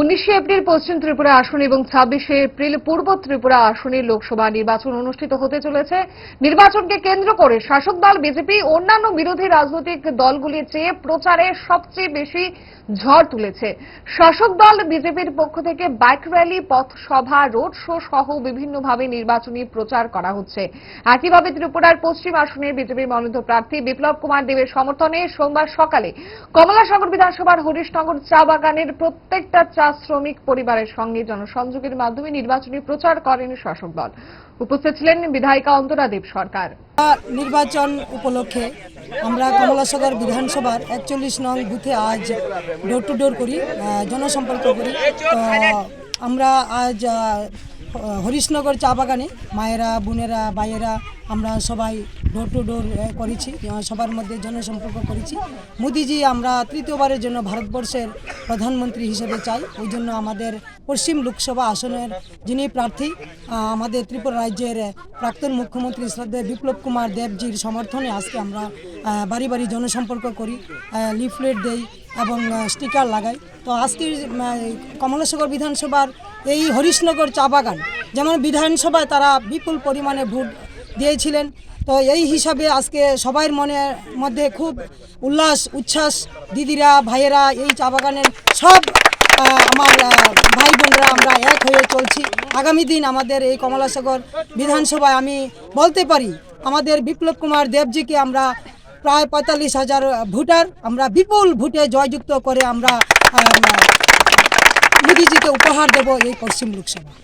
উনিশে এপ্রিল পশ্চিম ত্রিপুরা আসন এবং ছাব্বিশে এপ্রিল পূর্ব ত্রিপুরা আসনের লোকসভা নির্বাচন অনুষ্ঠিত হতে চলেছে। নির্বাচনকে কেন্দ্র করে শাসক দল, বিজেপি, অন্যান্য বিরোধী রাজনৈতিক দলগুলির চেয়ে প্রচারে সবচেয়ে বেশি ঝড় তুলেছে। শাসক দল, বিজেপির পক্ষ থেকে বাইক র্যালি, পথসভা, রোড শো সহ বিভিন্নভাবে নির্বাচনী প্রচার করা হচ্ছে। একইভাবে ত্রিপুরার পশ্চিম আসনে বিজেপির মনোনীত প্রার্থী বিপ্লব কুমার দেবের সমর্থনে সোমবার সকালে কমলাসাগর বিধানসভার হরিশনগর চা বাগানের প্রত্যেকটা চা শ্রমিক পরিবারের সঙ্গে জনসংযোগের মাধ্যমে নির্বাচনী প্রচার করেন শাসক দল। উপস্থিত ছিলেন বিধায়িকা অন্তরা দেব সরকার নির্বাচন উপলক্ষে আমরা কমলাসাগর বিধানসভার একচল্লিশ নং বুথে আজ ডোর টু ডোর করি জনসম্পর্ক করি। আমরা আজ হরিশনগর চা বাগানে মায়েরা, বোনেরা, ভাইয়েরা আমরা সবাই ডোর টু ডোর করেছি সবার মধ্যে জনসম্পর্ক করেছি। মোদিজি আমরা তৃতীয়বারের জন্য ভারতবর্ষের প্রধানমন্ত্রী হিসেবে চাই। ওই জন্য আমাদের পশ্চিম লোকসভা আসনের যিনি প্রার্থী আমাদের ত্রিপুরা রাজ্যের প্রাক্তন মুখ্যমন্ত্রী শ্রদ্ধেয় বিপ্লব কুমার দেবজির সমর্থনে আজকে আমরা বাড়ি বাড়ি জনসম্পর্ক করি লিফলেট দেই এবং স্টিকার লাগাই। তো আজকের উম, কমলেশ্বর বিধানসভার এই হরিশনগর চা বাগান যেমন বিধানসভায় তারা বিপুল পরিমাণে ভোট দিয়েছিলেন। তো এই হিসাবে আজকে সবার মনের মধ্যে খুব উল্লাস, উচ্ছ্বাস। দিদিরা, ভাইয়েরা, এই চা বাগানের সব আমার ভাই বোনরা আমরা এক হয়ে চলছি। আগামী দিন আমাদের এই কমলাসাগর বিধানসভায় আমি বলতে পারি, আমাদের বিপ্লব কুমার দেবজিকে আমরা প্রায় পঁয়তাল্লিশ হাজার ভোটার, আমরা বিপুল ভোটে জয়যুক্ত করে আমরা মোদিজিকে উপহার দেব এই পশ্চিম লোকসভা।